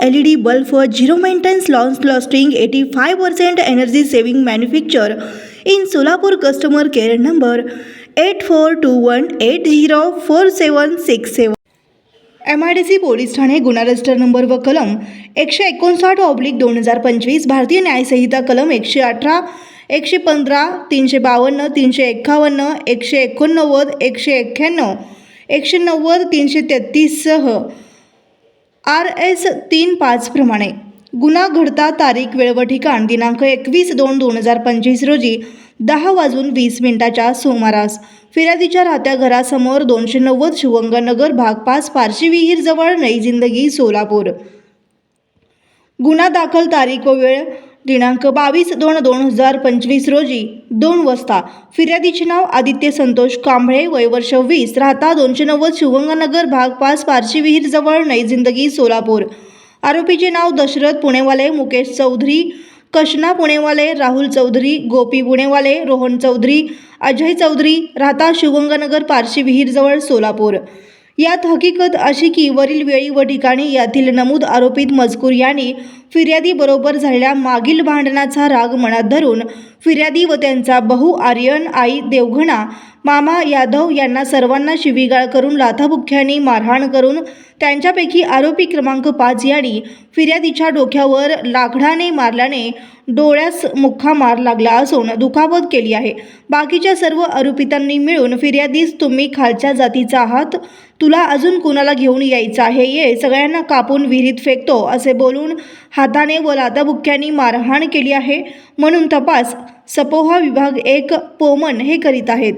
LED bulb for zero maintenance customer lasting 85% energy saving manufacture. In Solapur customer care number 8421804767 M I D C police Thane गुन्हा register number व कलम एकशे एकोणसाठ oblique दोन हजार पंचवीस भारतीय न्यायसंहिता कलम एकशे अठरा एकशे पंधरा तीनशे बावन्न तीनशे एक्कावन्न एकशे एकोणनव्वद एकशे एक्क्याण्णव एकशे नव्वद तीनशे तेहतीससह आर एस तीन पाचप्रमाणे गुन्हा घडता तारीख वेळ व ठिकाण दिनांक एकवीस दोन दोन हजार पंचवीस रोजी दहा वाजून वीस मिनिटाच्या सुमारास. फिर्यादीच्या राहत्या घरासमोर दोनशे नव्वद शिवंगनगर भाग पाच पारशी विहीर जवळ नई जिंदगी सोलापूर. गुन्हा दाखल तारीख व वेळ दिनांक बावीस दोन दोन हजार पंचवीस रोजी दोन वाजता फिर्यादीचे नाव आदित्य संतोष कांबळे वय वर्ष वीस राहता दोनशे नव्वद शिवंगनगर भाग पाच पारशी विहीर जवळ नई जिंदगी सोलापूर. आरोपीचे नाव दशरथ पुणेवाले मुकेश चौधरी कशना पुणेवाले राहुल चौधरी गोपी पुणेवाले रोहन चौधरी अजय चौधरी राहता शिवगंगानगर पारशी विहीरजवळ सोलापूर. यात हकीकत अशी की वरील वेळी व ठिकाणी यातील नमूद आरोपित मजकूर यांनी फिर्यादीबरोबर झालेल्या मागील भांडणाचा राग मनात धरून फिर्यादी व त्यांचा बहु आर्यन आई देवघणा मामा यादव यांना सर्वांना शिवीगाळ करून लाथाबुख्यांनी मारहाण करून त्यांच्यापैकी आरोपी क्रमांक पाच यांनी फिर्यादीच्या डोक्यावर लाकडाने मारल्याने डोळ्यास मुख्खा मार लागला असून दुखापत केली आहे. बाकीच्या सर्व आरोपितांनी मिळून फिर्यादीस तुम्ही खालच्या जातीचा आहात तुला अजून कुणाला घेऊन यायचं आहे? ये सगळ्यांना कापून विहिरीत फेकतो असे बोलून हाताने व लाताबुक्क्यांनी मारहाण केली आहे. म्हणून तपास सपोहा विभाग एक पोमन हे करीत आहेत.